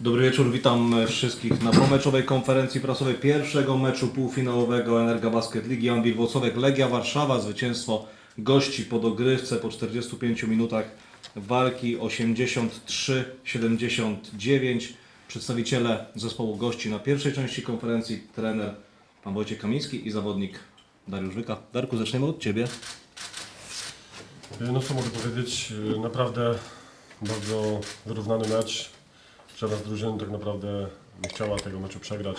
Dobry wieczór, witam wszystkich na pomeczowej konferencji prasowej pierwszego meczu półfinałowego Energa Basket Ligi Anwil Włocławek Legia Warszawa. Zwycięstwo gości po dogrywce po 45 minutach walki 83-79. Przedstawiciele zespołu gości na pierwszej części konferencji trener pan Wojciech Kamiński i zawodnik Dariusz Wyka. Darku, zaczniemy od Ciebie. No co mogę powiedzieć, naprawdę bardzo wyrównany mecz. Żadna z drużyn tak naprawdę nie chciała tego meczu przegrać.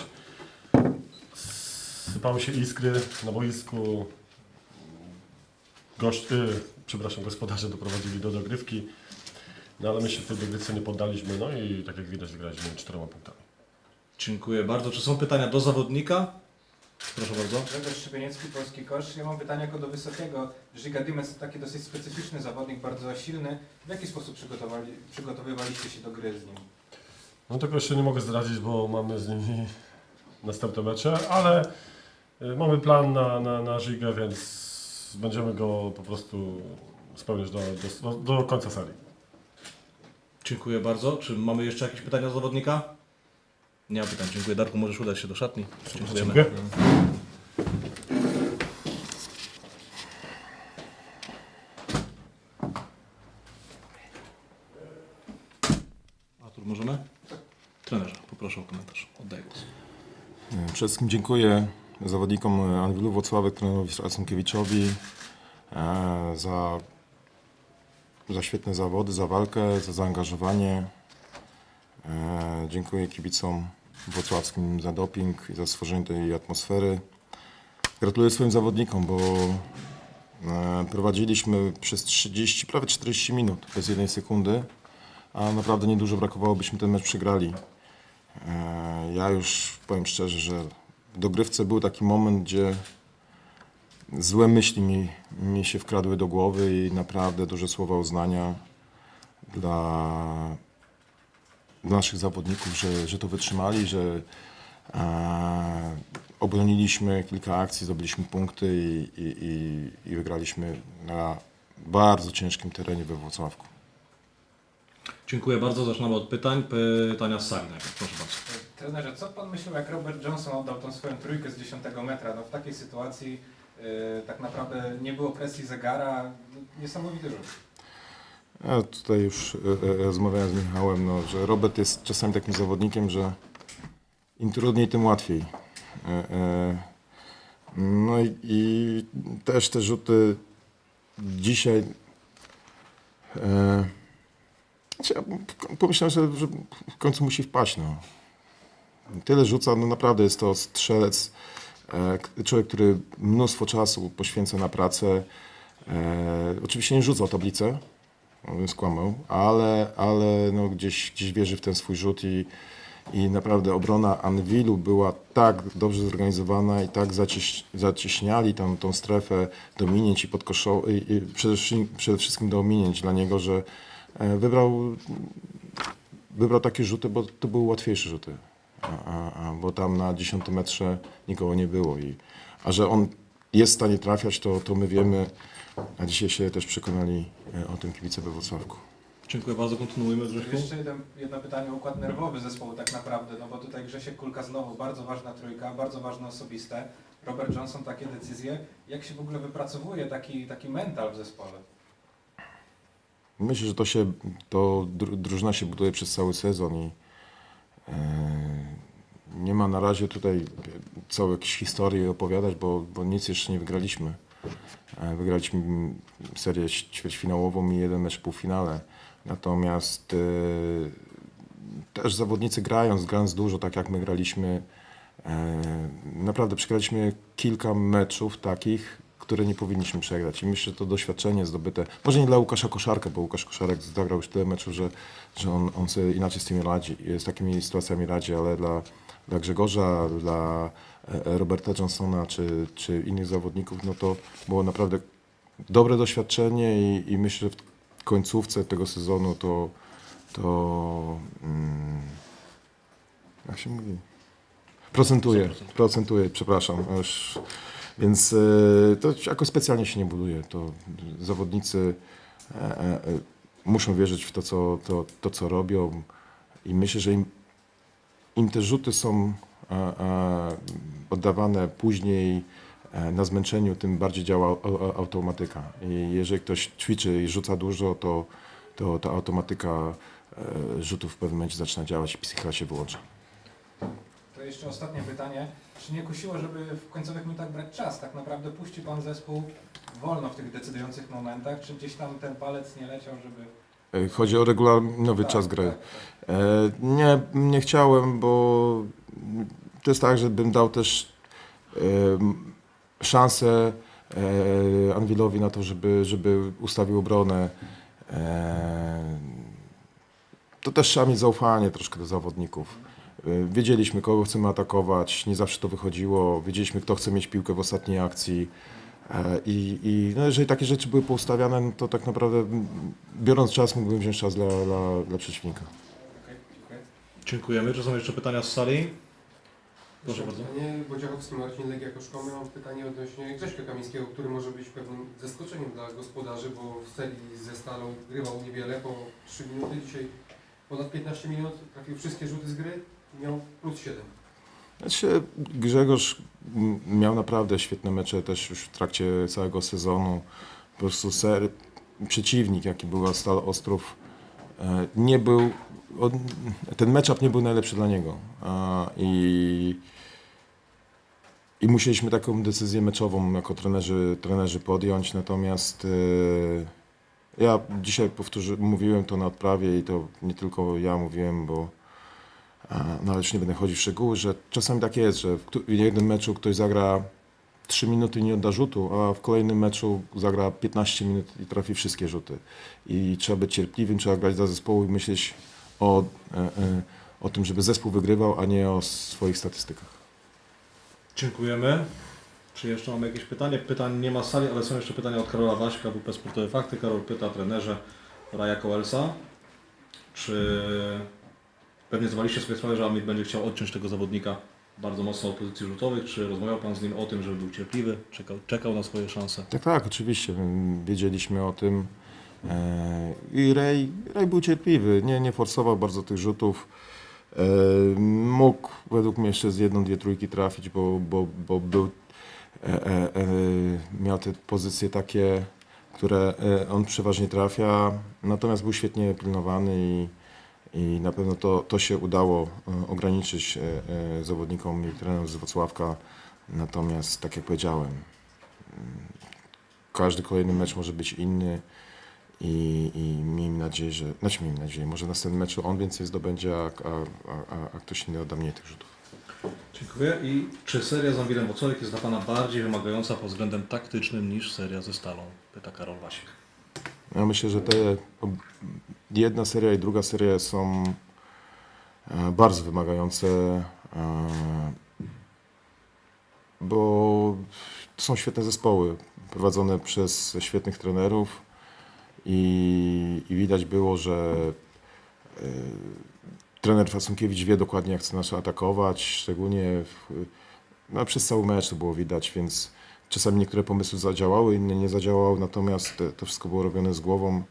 Sypały się iskry na boisku. Gość, yy, przepraszam, gospodarze doprowadzili do dogrywki. No ale my się w tej dogrywce nie poddaliśmy, no i tak jak widać wygraliśmy czterema punktami. Dziękuję bardzo. Czy są pytania do zawodnika? Proszę bardzo. Grzegorz Szybieniecki, Polski Kosz. Ja mam pytanie jako do Wysokiego. Giga Dimec to taki dosyć specyficzny zawodnik, bardzo silny. W jaki sposób przygotowali, przygotowywaliście się do gry z nim? No tego jeszcze nie mogę zdradzić, bo mamy z nimi następne mecze, ale y, mamy plan na, na, na Żigę, więc będziemy go po prostu spełniać do, do, do końca serii. Dziękuję bardzo. Czy mamy jeszcze jakieś pytania do zawodnika? Nie ma pytań. Dziękuję. Darku, możesz udać się do szatni. Dziękujemy. Dziękuję. Artur, możemy? Trenerze, poproszę o komentarz. Oddaję głos. Przede wszystkim dziękuję zawodnikom Anwilu Włocławek, trenerowi Stracunkiewiczowi e, za, za świetne zawody, za walkę, za zaangażowanie. E, Dziękuję kibicom włocławskim za doping i za stworzenie tej atmosfery. Gratuluję swoim zawodnikom, bo e, prowadziliśmy przez 30, prawie 40 minut bez jednej sekundy, a naprawdę niedużo brakowało, byśmy ten mecz przegrali. E, Ja już powiem szczerze, że w dogrywce był taki moment, gdzie złe myśli mi, mi się wkradły do głowy i naprawdę duże słowa uznania dla, naszych zawodników, że, że to wytrzymali, że e, obroniliśmy kilka akcji, zdobyliśmy punkty i, i, i, i wygraliśmy na bardzo ciężkim terenie we Włocławku. Dziękuję bardzo. Zaczynamy od pytań. Pytania z sali. Proszę bardzo. Trenerze, co Pan myślał, jak Robert Johnson oddał tą swoją trójkę z 10 metra? No w takiej sytuacji yy, tak naprawdę nie było presji zegara. No, Niesamowity rzut. Ja tutaj już e, e, rozmawiałem z Michałem, no, że Robert jest czasami takim zawodnikiem, że im trudniej, tym łatwiej. No i, i też te rzuty dzisiaj. Znaczy ja pomyślałem, że w końcu musi wpaść. No. Tyle rzuca, no naprawdę jest to strzelec, e, człowiek, który mnóstwo czasu poświęca na pracę. E, oczywiście nie rzuca tablicę, bym skłamał, ale, ale no gdzieś, gdzieś wierzy w ten swój rzut i, i naprawdę obrona Anwilu była tak dobrze zorganizowana i tak zacieś, zacieśniali tam tą strefę do minięć i, i, i przede, przede wszystkim do ominięć dla niego, że e, wybrał, wybrał takie rzuty, bo to były łatwiejsze rzuty. A, a, a, bo tam na 10 metrze nikogo nie było. I, a że on jest w stanie trafiać, to, to my wiemy, a dzisiaj się też przekonali e, o tym kibice we Wrocławku. Dziękuję bardzo. Kontynuujmy, Grześku. Jeszcze jeden, jedno pytanie o układ nerwowy zespołu tak naprawdę, no bo tutaj Grzesiek Kulka znowu bardzo ważna trójka, bardzo ważne osobiste. Robert Johnson takie decyzje. Jak się w ogóle wypracowuje taki, taki mental w zespole? Myślę, że to się, to dru- drużyna się buduje przez cały sezon i e, nie ma na razie tutaj co jakieś historii opowiadać, bo, bo nic jeszcze nie wygraliśmy. E, wygraliśmy serię ćwierćfinałową i jeden mecz w półfinale. Natomiast e, też zawodnicy grając, grając dużo, tak jak my graliśmy, e, naprawdę przegraliśmy kilka meczów takich, które nie powinniśmy przegrać. I myślę, że to doświadczenie zdobyte, może nie dla Łukasza Koszarka, bo Łukasz Koszarek zagrał już tyle meczów, że, że on, on sobie inaczej z tymi radzi, z takimi sytuacjami radzi, ale dla, dla Grzegorza, dla e, Roberta Johnsona czy, czy innych zawodników, no to było naprawdę dobre doświadczenie i, i myślę, że w końcówce tego sezonu to, to mm, jak się mówi? Procentuje, procentuje, przepraszam. Już, więc e, to jako specjalnie się nie buduje. To zawodnicy e, e, e, muszą wierzyć w to co, to, to, co robią i myślę, że im im te rzuty są e, e, oddawane później e, na zmęczeniu, tym bardziej działa au- au- automatyka. I jeżeli ktoś ćwiczy i rzuca dużo, to, to ta automatyka rzutów w pewnym momencie zaczyna działać i psychika się wyłącza. To jeszcze ostatnie pytanie. Czy nie kusiło, żeby w końcowych minutach brać czas? Tak naprawdę puści Pan zespół wolno w tych decydujących momentach? Czy gdzieś tam ten palec nie leciał, żeby... E, Chodzi o regularnowy Tak, czas gry. tak, tak. Nie, nie chciałem, bo to jest tak, że bym dał też e, szansę Anwilowi na to, żeby, żeby ustawił obronę. To też trzeba mieć zaufanie troszkę do zawodników. Wiedzieliśmy, kogo chcemy atakować, nie zawsze to wychodziło. Wiedzieliśmy, kto chce mieć piłkę w ostatniej akcji. E, I, i no jeżeli takie rzeczy były poustawiane, no to tak naprawdę biorąc czas, mógłbym wziąć czas dla, dla, dla przeciwnika. Okej, dziękuję. Dziękujemy. Czy są jeszcze pytania z sali? Proszę bardzo. Pytanie Wojciechowski Marcin Legia Koszkoła. Mam pytanie odnośnie Grześka Kamińskiego, który może być pewnym zaskoczeniem dla gospodarzy, bo w serii ze Stalą grywał niewiele, po 3 minuty, dzisiaj ponad 15 minut, trafił wszystkie rzuty z gry, miał plus 7. Znaczy, Grzegorz miał naprawdę świetne mecze też już w trakcie całego sezonu. Po prostu ser, przeciwnik, jaki był Stal Ostrów, e, nie był, ten matchup nie był najlepszy dla niego. I i musieliśmy taką decyzję meczową jako trenerzy, trenerzy podjąć, natomiast e, ja dzisiaj powtórzy, mówiłem to na odprawie i to nie tylko ja mówiłem, bo no ale już nie będę chodził w szczegóły, że czasami tak jest, że w, w jednym meczu ktoś zagra 3 minuty i nie odda rzutu, a w kolejnym meczu zagra 15 minut i trafi wszystkie rzuty. I trzeba być cierpliwym, trzeba grać dla zespołu i myśleć o, e, e, o tym, żeby zespół wygrywał, a nie o swoich statystykach. Dziękujemy. Czy jeszcze mamy jakieś pytanie? Pytań nie ma z sali, ale są jeszcze pytania od Karola Waśka, WP Sportowe Fakty. Karol pyta trenerze Raja Koelsa, czy pewnie zdawaliście sobie sprawę, że Amit będzie chciał odciąć tego zawodnika bardzo mocno od pozycji rzutowych, czy rozmawiał Pan z nim o tym, żeby był cierpliwy, czekał, czekał na swoje szanse? Tak, tak, oczywiście. Wiedzieliśmy o tym. E, I Ray, Ray był cierpliwy, nie, nie forsował bardzo tych rzutów. E, Mógł według mnie jeszcze z jedną, dwie trójki trafić, bo, bo, bo był, e, miał te pozycje takie, które on przeważnie trafia. Natomiast był świetnie pilnowany i, i na pewno to, to się udało e, ograniczyć e, e, zawodnikom i trenerom z Wrocławka. Natomiast, tak jak powiedziałem, każdy kolejny mecz może być inny i, i miejmy nadzieję, że, znaczy miejmy nadzieję, może w następnym meczu on więcej zdobędzie, a, a, a, a ktoś inny odda mniej tych rzutów. Dziękuję. I czy seria z Amwilem Wocławek jest dla Pana bardziej wymagająca pod względem taktycznym niż seria ze Stalą? Pyta Karol Wasik. Ja myślę, że te jedna seria i druga seria są e, bardzo wymagające, e, bo to są świetne zespoły prowadzone przez świetnych trenerów i, i widać było, że e, trener Fasunkiewicz wie dokładnie jak chce nas atakować, szczególnie w, no, przez cały mecz to było widać, więc Czasami niektóre pomysły zadziałały, inne nie zadziałały, natomiast to, wszystko było robione z głową.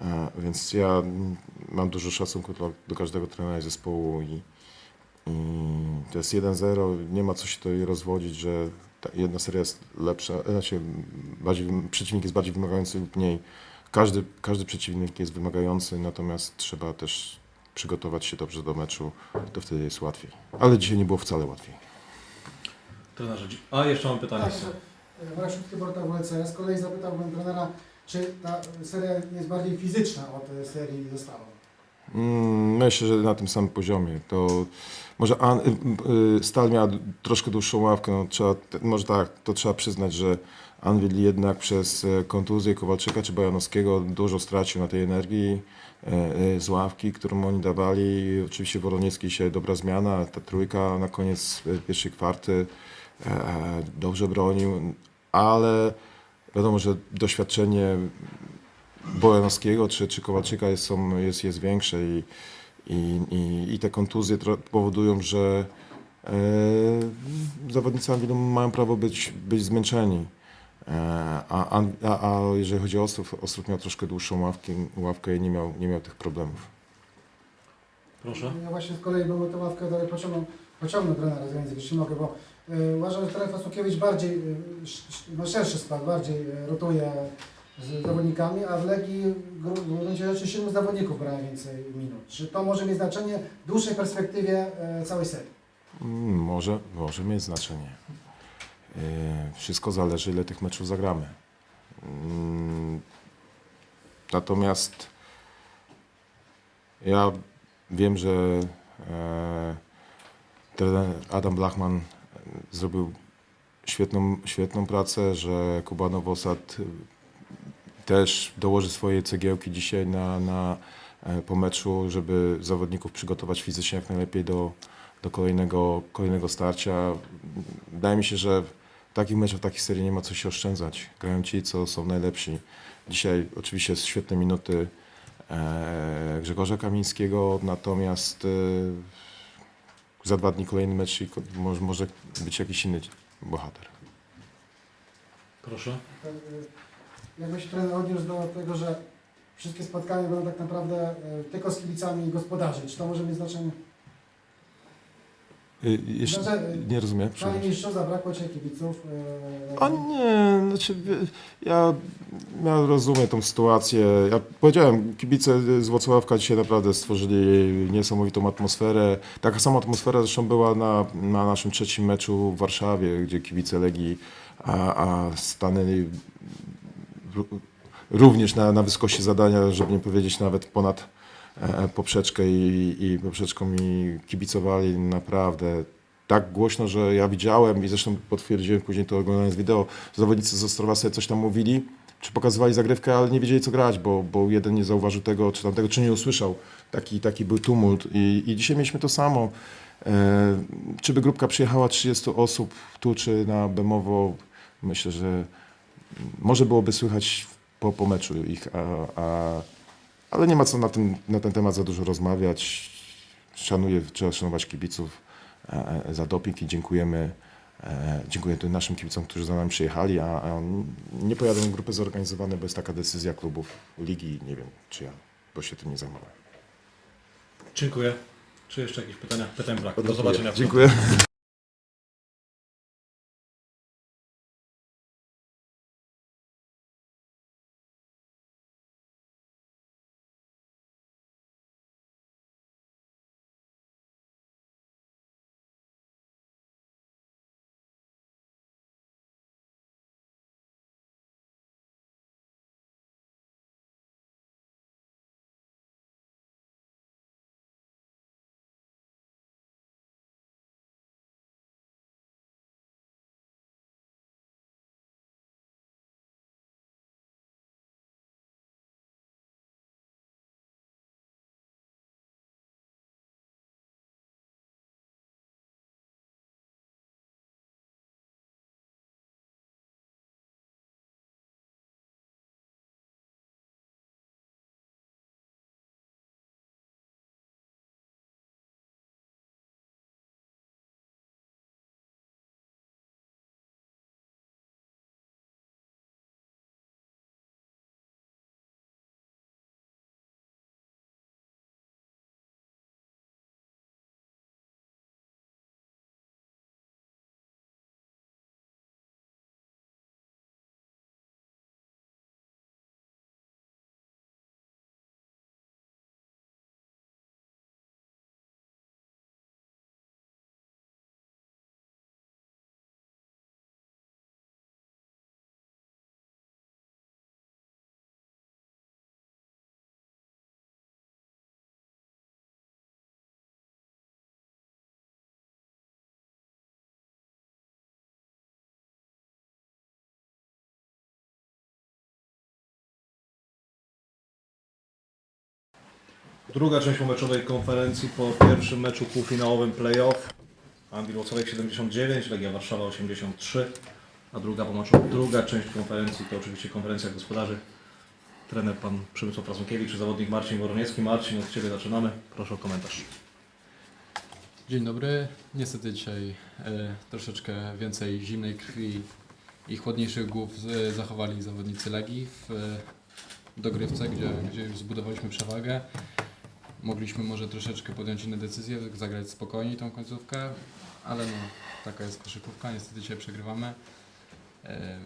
E, Więc ja mam dużo szacunku do, do każdego trenera i zespołu i, i to jest 1-0. Nie ma co się tutaj rozwodzić, że jedna seria jest lepsza, znaczy bardziej, przeciwnik jest bardziej wymagający lub mniej. Każdy, każdy przeciwnik jest wymagający, natomiast trzeba też przygotować się dobrze do meczu, to wtedy jest łatwiej. Ale dzisiaj nie było wcale łatwiej. Trenerze, a jeszcze mam pytanie. Tak, że Marek Tyborta WLC z kolei zapytałbym trenera, czy ta seria jest bardziej fizyczna od serii ze Stalą? Mm, Myślę, że na tym samym poziomie. To może An, y, y, Stal miała d- troszkę dłuższą ławkę. No, trzeba, te- może tak, to trzeba przyznać, że Anwil jednak przez e, kontuzję Kowalczyka czy Bojanowskiego dużo stracił na tej energii e, e, z ławki, którą oni dawali. Oczywiście Woloniecki dzisiaj dobra zmiana, ta trójka na koniec e, pierwszej kwarty e, e, dobrze bronił, ale wiadomo, że doświadczenie Bojanowskiego czy, czy Kowalczyka jest, są, jest, jest większe i, i, i, i te kontuzje powodują, że e, zawodnicy Anwilu mają prawo być, być zmęczeni. E, a, a, a, jeżeli chodzi o Ostrów, Ostrów miał troszkę dłuższą ławkę, ławkę i nie miał, nie miał tych problemów. Proszę. Ja właśnie z kolei bym tę ławkę dalej pociągnął, pociągnął trenera z język, jeśli mogę, bo uważam, że trener Fasukiewicz bardziej, y, sz- sz- ma szerszy skład, bardziej y, rotuje z zawodnikami, a w Legii w gruncie rzeczy siedmiu zawodników gra więcej minut. Czy to może mieć znaczenie w dłuższej perspektywie całej serii? Mm, Może, może mieć znaczenie. Wszystko zależy, ile tych meczów zagramy. Mm, Natomiast ja wiem, że e, Adam Blachman zrobił świetną, świetną pracę, że Kuba Nowosad też dołoży swoje cegiełki dzisiaj na, na, e, po meczu, żeby zawodników przygotować fizycznie jak najlepiej do, do kolejnego, kolejnego starcia. Wydaje mi się, że w takich meczach, w takich serii nie ma co się oszczędzać. Grają ci, co są najlepsi. Dzisiaj oczywiście świetne minuty e, Grzegorza Kamińskiego, natomiast e, za dwa dni kolejny mecz i może, może być jakiś inny bohater. Proszę. Jakby się trener odniósł do tego, że wszystkie spotkania będą tak naprawdę y, tylko z kibicami gospodarzy. Czy to może mieć znaczenie? Y, Jeszcze Znaczy, nie rozumiem. Panie mistrzu, zabrakło Cię kibiców. y, A nie, znaczy ja, ja rozumiem tą sytuację. Ja powiedziałem, kibice z Włocławka dzisiaj naprawdę stworzyli niesamowitą atmosferę. Taka sama atmosfera zresztą była na, na naszym trzecim meczu w Warszawie, gdzie kibice Legii, a, a stanęli również na, na wysokości zadania, żeby nie powiedzieć nawet ponad poprzeczkę i, i poprzeczką mi kibicowali naprawdę tak głośno, że ja widziałem i zresztą potwierdziłem później to oglądając wideo, zawodnicy z Ostrowa sobie coś tam mówili, czy pokazywali zagrywkę, ale nie wiedzieli co grać, bo, bo jeden nie zauważył tego, czy tamtego, czy nie usłyszał. Taki, taki był tumult i, i dzisiaj mieliśmy to samo. E, czy by grupka przyjechała 30 osób tu, czy na Bemowo, myślę, że może byłoby słychać po, po meczu ich, a, a, ale nie ma co na ten, na ten temat za dużo rozmawiać. Szanuję, trzeba szanować kibiców e, za doping i dziękujemy, e, dziękuję tym naszym kibicom, którzy za nami przyjechali, a, a nie pojadą grupy zorganizowane, bo jest taka decyzja klubów ligi, nie wiem czy ja, bo się tym nie zajmowałem. Dziękuję. Czy jeszcze jakieś pytania? Pytań brak. Do zobaczenia. Dziękuję. Druga część meczowej konferencji po pierwszym meczu półfinałowym playoff. Anwil Włocławek 79, Legia Warszawa 83. A druga, po meczu, druga część konferencji to oczywiście konferencja gospodarzy. Trener pan Przemysław Prasunkiewicz, zawodnik Marcin Woroniecki. Marcin, od Ciebie zaczynamy. Proszę o komentarz. Dzień dobry. Niestety dzisiaj e, troszeczkę więcej zimnej krwi i chłodniejszych głów e, zachowali zawodnicy Legii w e, dogrywce, gdzie, gdzie już zbudowaliśmy przewagę. Mogliśmy może troszeczkę podjąć inne decyzje, zagrać spokojniej tą końcówkę, ale no, taka jest koszykówka, niestety dzisiaj przegrywamy. E,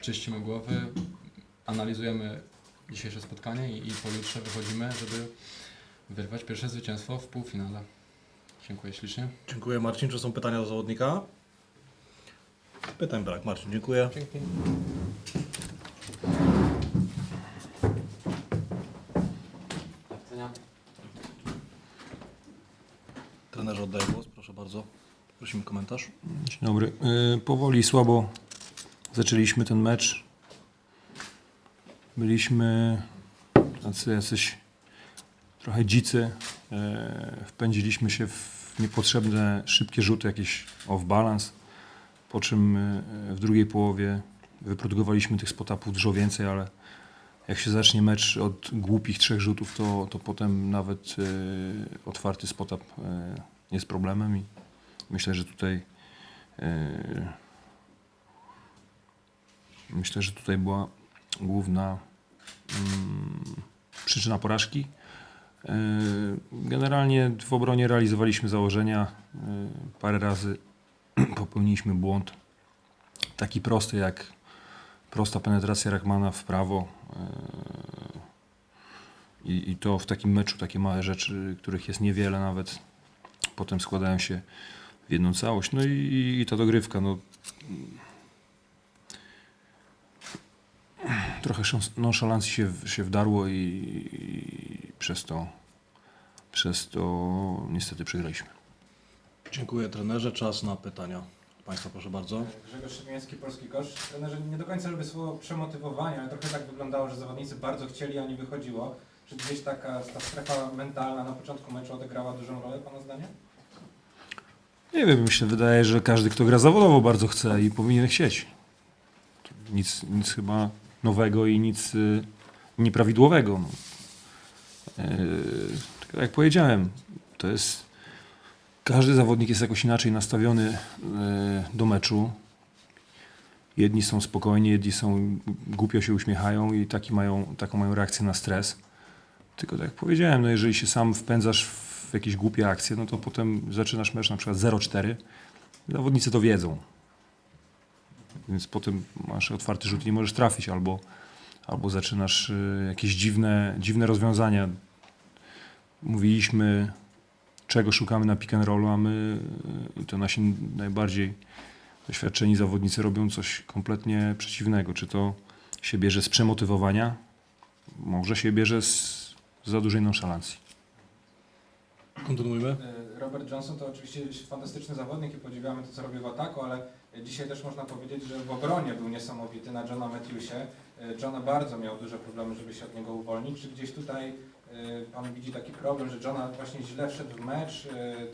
czyścimy głowy, analizujemy dzisiejsze spotkanie i, i pojutrze wychodzimy, żeby wyrwać pierwsze zwycięstwo w półfinale. Dziękuję ślicznie. Dziękuję Marcin. Czy są pytania do zawodnika? Pytań brak. Marcin, dziękuję. Dzięki. Trenerze oddaję głos, proszę bardzo. Prosimy komentarz. Dzień dobry. Y, Powoli słabo zaczęliśmy ten mecz. Byliśmy tacy jacyś trochę dzicy. Y, Wpędziliśmy się w niepotrzebne szybkie rzuty, jakieś off-balance. Po czym y, w drugiej połowie wyprodukowaliśmy tych spotapów dużo więcej, ale jak się zacznie mecz od głupich trzech rzutów, to, to potem nawet otwarty spotap jest problemem i myślę, że tutaj e, myślę, że tutaj była główna mm, przyczyna porażki. E, Generalnie w obronie realizowaliśmy założenia. E, Parę razy popełniliśmy błąd. Taki prosty jak prosta penetracja Rachmana w prawo. I to w takim meczu takie małe rzeczy, których jest niewiele nawet, potem składają się w jedną całość. No i, i ta dogrywka, no. Trochę nonszalancji się, się wdarło i, i przez to przez to niestety przegraliśmy. Dziękuję trenerze. Czas na pytania. Państwa proszę bardzo. Grzegorz Szymiński, Polski Kosz. Trenerze, nie do końca lubię słowo przemotywowanie, ale trochę tak wyglądało, że zawodnicy bardzo chcieli, a nie wychodziło. Czy gdzieś taka ta strefa mentalna na początku meczu odegrała dużą rolę, Pana zdaniem? Nie wiem, mi się wydaje, że każdy, kto gra zawodowo, bardzo chce i powinien chcieć. Nic, nic chyba nowego i nic y, nieprawidłowego. No. Yy, tylko jak powiedziałem, to jest. Każdy zawodnik jest jakoś inaczej nastawiony yy, do meczu. Jedni są spokojni, jedni są głupio się uśmiechają i taki mają, taką mają reakcję na stres. Tylko tak jak powiedziałem, no jeżeli się sam wpędzasz w jakieś głupie akcje, no to potem zaczynasz mecz na przykład 0-4. Zawodnicy to wiedzą. Więc potem masz otwarty rzut i nie możesz trafić, albo, albo zaczynasz y, jakieś dziwne, dziwne rozwiązania. Mówiliśmy, czego szukamy na pick and rollu, a my, y, to nasi najbardziej doświadczeni zawodnicy robią coś kompletnie przeciwnego. Czy to się bierze z przemotywowania, może się bierze z za dużej nonszalancji. Kontynuujmy. E, Robert Johnson to oczywiście fantastyczny zawodnik i podziwiamy to, co robi w ataku, ale dzisiaj też można powiedzieć, że w obronie był niesamowity na Johna Matthewsie. E, Johna bardzo miał duże problemy, żeby się od niego uwolnić. Czy gdzieś tutaj e, Pan widzi taki problem, że Johna właśnie źle wszedł w mecz,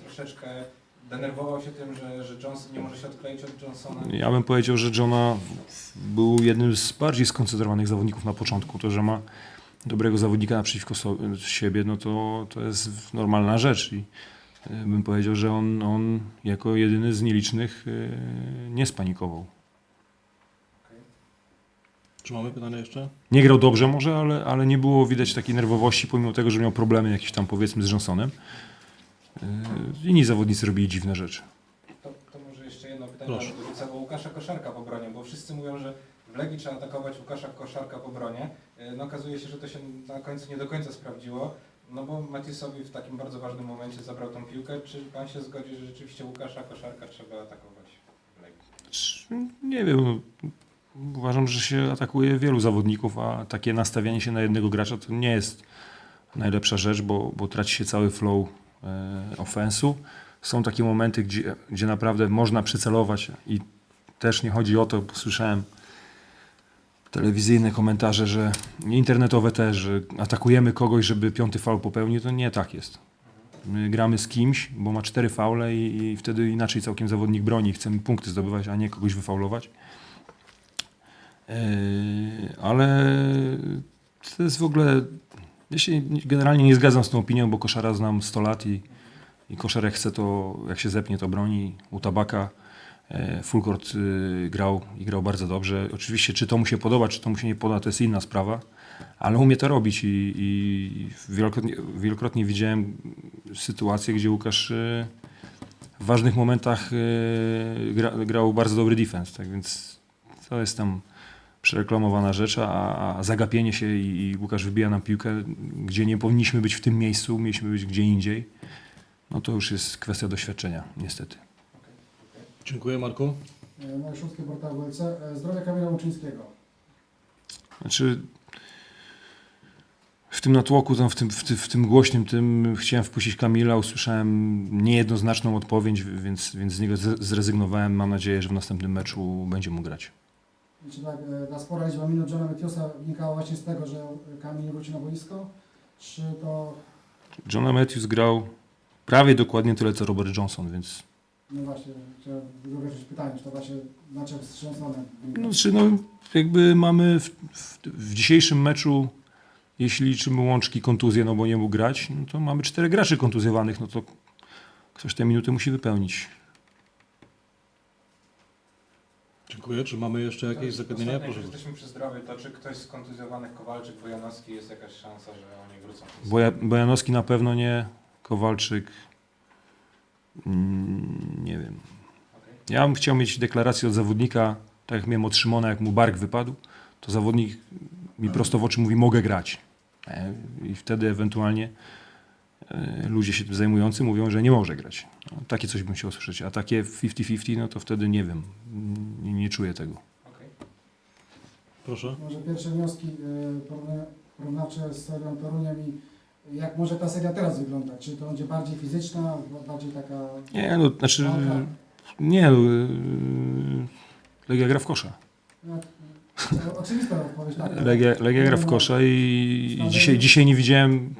troszeczkę denerwował się tym, że, że Johnson nie może się odkleić od Johnsona? Ja bym powiedział, że Johna był jednym z bardziej skoncentrowanych zawodników na początku. To, że ma dobrego zawodnika naprzeciwko so, siebie, no to, to jest normalna rzecz. I y, bym powiedział, że on, on jako jedyny z nielicznych y, nie spanikował. Czy mamy pytania jeszcze? Nie grał dobrze może, ale, ale nie było widać takiej nerwowości, pomimo tego, że miał problemy jakieś tam powiedzmy z Johnsonem. Y, Inni zawodnicy robili dziwne rzeczy. To, to może jeszcze jedno pytanie Proszę. Proszę. dorzucę o Łukasza Koszarka w obronie, bo wszyscy mówią, że w Legii trzeba atakować Łukasza Koszarka w obronie. E, No okazuje się, że to się na końcu nie do końca sprawdziło, no bo Matiusowi w takim bardzo ważnym momencie zabrał tą piłkę. Czy Pan się zgodzi, że rzeczywiście Łukasza Koszarka trzeba atakować w Legii? Nie wiem. Uważam, że się atakuje wielu zawodników, a takie nastawianie się na jednego gracza to nie jest najlepsza rzecz, bo, bo traci się cały flow e, ofensu. Są takie momenty, gdzie, gdzie naprawdę można przycelować i też nie chodzi o to, bo słyszałem telewizyjne komentarze, że internetowe też, że atakujemy kogoś, żeby piąty faul popełnił, to nie tak jest. My gramy z kimś, bo ma cztery faule i, i wtedy inaczej całkiem zawodnik broni. Chcemy punkty zdobywać, a nie kogoś wyfaulować. Yy, ale to jest w ogóle. Ja się generalnie nie zgadzam z tą opinią, bo koszara znam 100 lat i, i koszar jak chce to, jak się zepnie, to broni. U tabaka Fulkort y, grał i grał bardzo dobrze. Oczywiście, czy to mu się podoba, czy to mu się nie podoba, to jest inna sprawa, ale umie to robić i, i wielokrotnie, wielokrotnie widziałem sytuacje, gdzie Łukasz y, w ważnych momentach y, gra, grał bardzo dobry defense, tak więc to jest tam przereklamowana rzecz, a, a zagapienie się i, i Łukasz wybija nam piłkę, gdzie nie powinniśmy być w tym miejscu, mieliśmy być gdzie indziej, no to już jest kwestia doświadczenia, niestety. Dziękuję Marku. E, Marek Szóstki, portal WLC. E, Zdrowie Kamila Łuczyńskiego. Znaczy, w tym natłoku, tam w, tym, w, tym, w tym głośnym tym chciałem wpuścić Kamila, usłyszałem niejednoznaczną odpowiedź, więc, więc z niego zrezygnowałem. Mam nadzieję, że w następnym meczu będzie mógł grać. Czy tak, e, ta spora liczba minut Johna Matthewsa wynikała właśnie z tego, że Kamil nie wróci na boisko? Czy to, Johna Matthews grał prawie dokładnie tyle, co Robert Johnson, więc no właśnie, chciałem dowiedzieć pytanie, czy to właśnie na czym wstrząsone no, czy no, jakby mamy w, w, w dzisiejszym meczu, jeśli liczymy łączki kontuzje, no bo nie mógł grać, no to mamy czterech graczy kontuzjowanych, no to ktoś te minuty musi wypełnić. Dziękuję. Czy mamy jeszcze jakieś zagadnienia? Proszę jak jesteśmy przy zdrowiu, to czy ktoś z kontuzjowanych Kowalczyk, Wojanowski jest jakaś szansa, że oni wrócą? Boja, Bojanowski na pewno nie, Kowalczyk mm, nie wiem. Ja bym chciał mieć deklarację od zawodnika, tak jak miałem od Szymona, jak mu bark wypadł, to zawodnik mi prosto w oczy mówi, mogę grać. E, I wtedy ewentualnie e, ludzie się tym zajmujący mówią, że nie może grać. No, takie coś bym chciał usłyszeć. A takie 50-50, no to wtedy nie wiem, nie, nie czuję tego. Proszę. Może pierwsze wnioski e, porówna- porównawcze z serią Toruniem i jak może ta seria teraz wygląda? Czy to będzie bardziej fizyczna, bardziej taka... Nie, no, znaczy, walka? nie, no, e, Legia gra w kosza. To oczywista odpowiedź, tak? Legia, Legia gra w kosza i dzisiaj, dzisiaj nie widziałem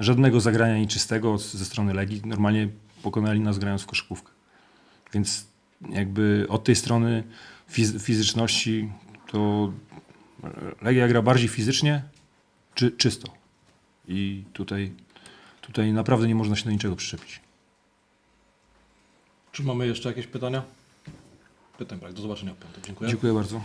żadnego zagrania nieczystego ze strony Legii. Normalnie pokonali nas grając w koszykówkę. Więc jakby od tej strony fiz- fizyczności to Legia gra bardziej fizycznie czy czysto. I tutaj, tutaj naprawdę nie można się do niczego przyczepić. Czy mamy jeszcze jakieś pytania? Pytań brak. Do zobaczenia w piątek. Dziękuję. Dziękuję bardzo.